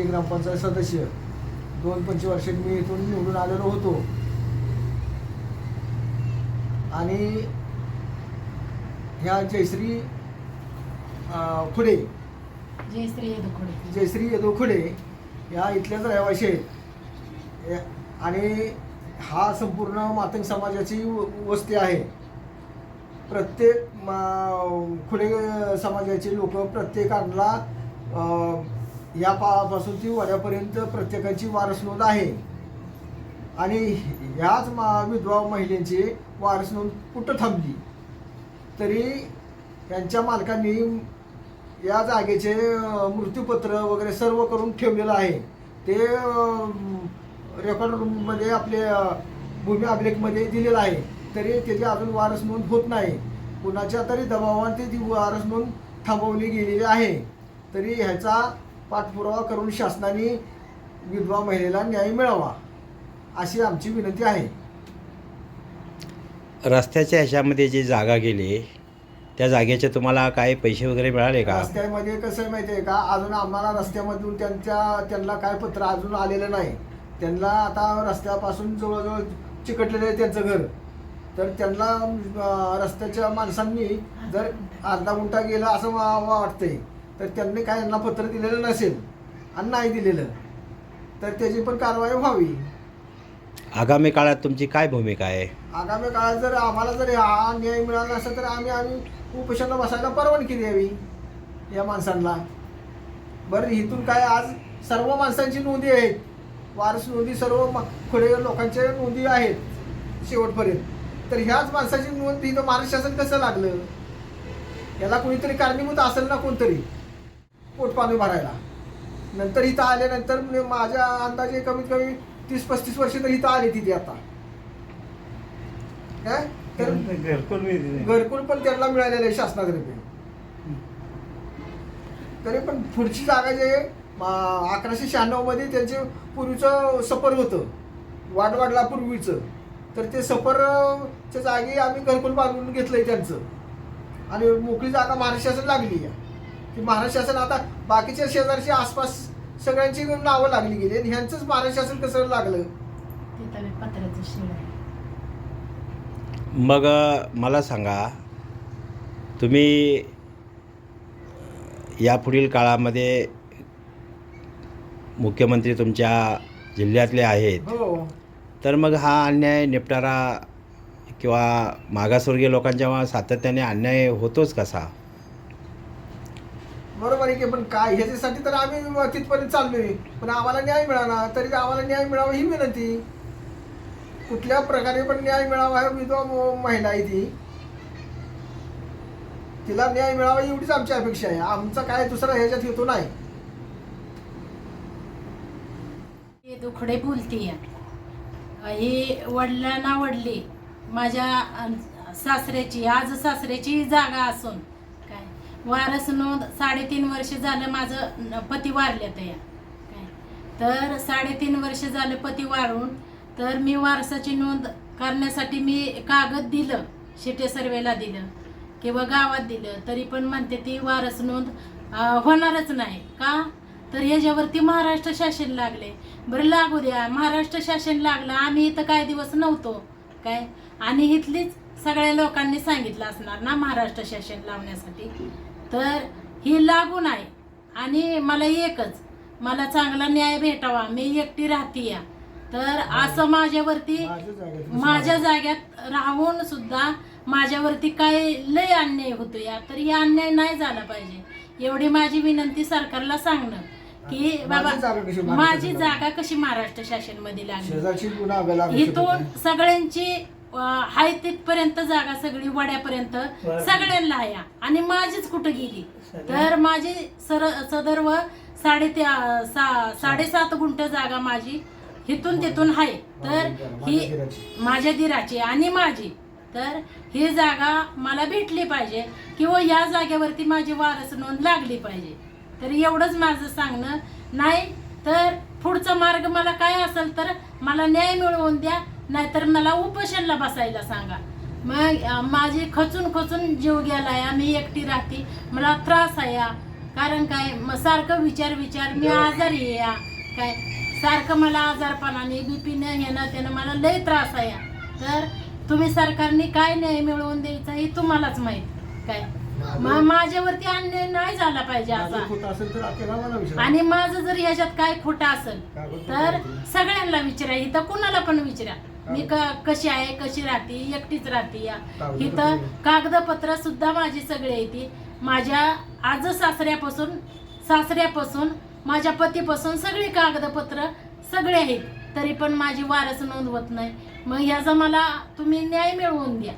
माजी ग्रामपंचायत सदस्य. दोन पंचवर्षात मी इथून निवडून आलेलो होतो. आणि ह्या जयश्री खुडे. जय श्री दुखडे जयश्री यदू खुडे या इथल्याच रहिवाशी आहेत. आणि हा संपूर्ण मातंग समाजाची वस्ती आहे. प्रत्येक खुडे समाजाचे लोक प्रत्येकाला या पासून ती वड्यापर्यंत प्रत्येकाची वारस नोंद आहे. आणि ह्याच मा विधवा महिलेची वारस नोंद कुठं थांबली? तरी त्यांच्या मालकांनी या जागेचे मृत्यूपत्र वगैरे सर्व करून ठेवलेलं आहे. ते रेकॉर्ड रूममध्ये आपले भूमी अभिलेखमध्ये दिलेलं आहे. तरी त्याची अजून वारस नोंद होत नाही. कुणाच्या तरी दबावाने ती वारस नोंद थांबवली गेलेली आहे. तरी ह्याचा पाठपुरावा करून शासनाने विधवा महिलेला न्याय मिळावा अशी आमची विनंती आहे. रस्त्याच्या ह्याच्यामध्ये जी जागा गेली त्या जागेचे तुम्हाला काय पैसे वगैरे मिळाले का? रस्त्यामध्ये कसं आहे माहिती आहे का? अजून आम्हाला रस्त्यामधून त्यांच्या त्यांना काय पत्र अजून आलेलं नाही. त्यांना आता रस्त्यापासून जवळजवळ चिकटलेलं आहे त्यांचं घर. तर त्यांना रस्त्याच्या माणसांनी जर अर्धा गुंठा गेला असं वाटतंय. तर त्यांनी काय यांना पत्र दिलेलं नसेल आणि नाही दिलेलं तर त्याची पण कारवाई व्हावी. आगामी काळात तुमची काय भूमिका आहे? आगामी काळात जर आम्हाला जर हा न्याय मिळाला नसेल तर आम्ही आम्ही उपोषणाला बसायला परवानगी द्यावी या माणसांना. बरं इथून काय आज सर्व माणसांची नोंदी आहेत. वारस नोंदी सर्व खुडे लोकांच्या नोंदी आहेत शेवटपर्यंत. तर ह्याच माणसाची नोंद इथं महाराष्ट्र शासन कसं लागलं? याला कोणीतरी कारणीभूत असेल ना कोणतरी. पोटपाणी भरायला. नंतर इथं आल्यानंतर म्हणजे माझ्या अंदाजे कमीत कमी तीस पस्तीस वर्ष तर इथं आली तिथे आता. काय तर घरकुल. घरकुल पण त्यांना मिळालेलं आहे शासनातर्फे. तरी पण पुढची जागा जे अकराशे शहाण्णवमध्ये त्यांचे पूर्वीचं सफर होतं. वाडवाडला पूर्वीचं. तर ते सफरच्या जागी आम्ही घरकुल बांधून घेतलंय त्यांचं. आणि मोकळी जागा महाराष्ट्र शासन लागली आहे. की महाराष्ट्र शासन आता बाकीच्या शेजारच्या आसपास सगळ्यांची नावं लागली गेली आणि ह्यांचंच महाराष्ट्र शासन कसं लागलं? मग मला सांगा तुम्ही यापुढील काळामध्ये मुख्यमंत्री तुमच्या जिल्ह्यातले आहेत. हो. तर मग हा अन्याय निपटारा किंवा मागासवर्गीय लोकांच्या सातत्याने अन्याय होतोच कसा? बरोबर आहे की पण काय ह्याच्यासाठी तर आम्ही तिथपर्यंत चाललोय. पण आम्हाला न्याय मिळाला तरी आम्हाला न्याय मिळावा ही विनंती. कुठल्या प्रकारे पण न्याय मिळावा विधवा महिला आहे ती. तिला न्याय मिळावा एवढीच आमची अपेक्षा आहे. आमचा काय दुसरा ह्याच्यात हेतू नाही. हे दुखडे बोलते हे वडिलांना वडली. माझ्या सासऱ्याची आज सासऱ्याची जागा असून वारस नोंद साडेतीन वर्ष झालं माझं पती वारल्यात या काय? तर साडेतीन वर्ष झालं पती वारून तर मी वारसाची नोंद करण्यासाठी मी कागद दिलं शिटे सर्वेला दिलं किंवा गावात दिलं तरी पण म्हणते ती वारस नोंद होणारच नाही. का? तर ह्याच्यावरती महाराष्ट्र शासन लागले. बरं लागू द्या. महाराष्ट्र शासन लागलं आम्ही इथं काही दिवस नव्हतो. काय? आणि इथलीच सगळ्या लोकांनी सांगितलं असणार ना महाराष्ट्र शासन लावण्यासाठी. तर ही लागू नाही आणि मला एकच मला चांगला न्याय भेटावा मी एकटी राहते या. तर असं माझ्यावरती माझ्या जाग्यात राहून सुद्धा माझ्यावरती काय लय अन्याय होतो या. तर ही अन्याय नाही झाला पाहिजे. एवढी माझी विनंती सरकारला सांगणं की बाबा माझी जागा कशी महाराष्ट्र माझी शासनात जागा कशी महाराष्ट्र शासनमध्ये लागली इथून. सगळ्यांची हाय तिथपर्यंत जागा सगळी वड्यापर्यंत. सगळ्यांना आहे आणि माझीच कुठं गेली? तर माझी सर सदर्व साडे त्या- सा- साडेसात गुंठ जागा माझी इथून तिथून आहे तर ही. माझ्या दिराची आणि माझी. तर ही जागा मला भेटली पाहिजे किंवा या जागेवरती माझी वारस नोंद लागली पाहिजे. तर एवढंच माझं सांगणं नाही. तर पुढचा मार्ग मला काय असेल तर मला न्याय मिळवून द्या. नाहीतर मला उपोषणला बसायला सांगा. मग माझी खचून खचून जीव गेलाय मी एकटी राहते. मला त्रास आहे कारण काय मग सारखं विचार विचार मी आजारी आहे या. काय सारखं मला आजारपणाने बीपीने ह्यानं त्यानं मला लय त्रास आहे या. तर तुम्ही सरकारने काय न्याय मिळवून द्यायचा हे तुम्हालाच माहीत. काय मग माझ्यावरती अन्याय नाही झाला पाहिजे विचारा. आणि माझं जर ह्याच्यात काय खोटं असेल तर. सगळ्यांना विचारा. इथं कुणाला पण विचारा. मी क- कशी आहे कशी राहते एकटीच राहते या. कागदपत्र. इथं. कागदपत्र सुद्धा माझी सगळे येते. माझ्या आज सासऱ्यापासून सासऱ्यापासून माझ्या पतीपासून सगळी कागदपत्र सगळे आहेत. तरी पण माझी वारस नोंदवत नाही. मग ह्याचा मला तुम्ही न्याय मिळवून द्या.